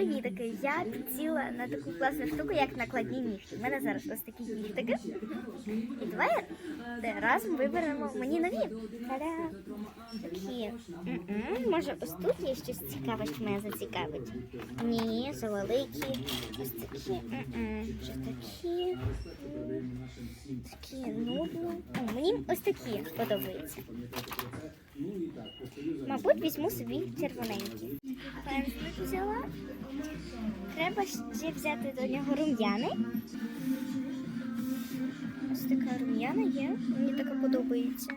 Привітики! Я підсіла на таку класну штуку, як накладні нігті. У мене зараз ось такі нігтики. І давай разом виберемо мені нові. Та-да! Такі. М-м, Може, ось тут є щось цікаве, що мене зацікавить. Ні, завеликі. Ось такі. М-м. Щось такі. Такі нудно. О, мені ось такі подобаються. Мабуть, візьму собі червоненький. Пензлик взяла. Треба ще взяти до нього рум'яни. Ось така рум'яна є. Мені така подобається.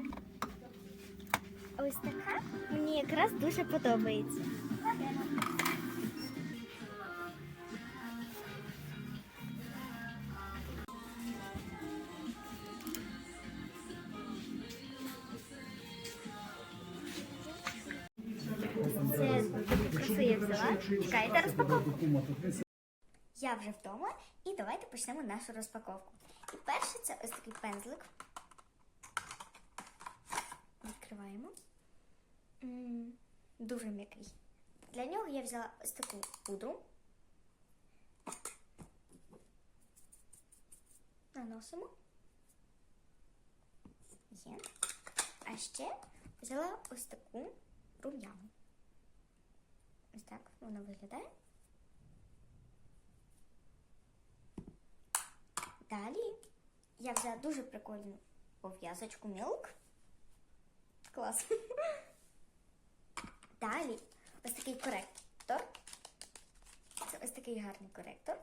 Ось така мені якраз дуже подобається. Чекайте розпаковку. Я вже вдома і давайте почнемо нашу розпаковку. І перше це ось такий пензлик. Відкриваємо. Дуже м'який. Для нього я взяла ось таку пудру. Наносимо. Є. А ще взяла ось таку рум'яну. Ось так вона виглядає. Далі я взяла дуже прикольну пов'язочку Milk. Клас. Далі ось такий коректор. Це ось такий гарний коректор.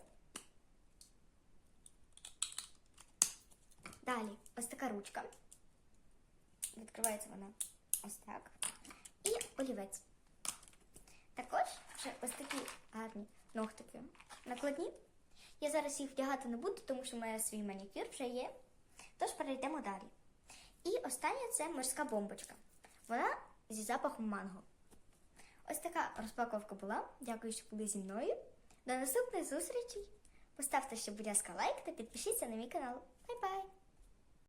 Далі ось така ручка. Відкривається вона ось так. І олівець. Ще ось такі гарні ногтики накладні. Я зараз їх вдягати не буду, тому що мене свій манікюр вже є. Тож перейдемо далі. І остання це морська бомбочка. Вона зі запахом манго. Ось така розпаковка була. Дякую, що були зі мною. До наступних зустрічей. Поставте ще, будь ласка, лайк та підпишіться на мій канал. Бай-бай!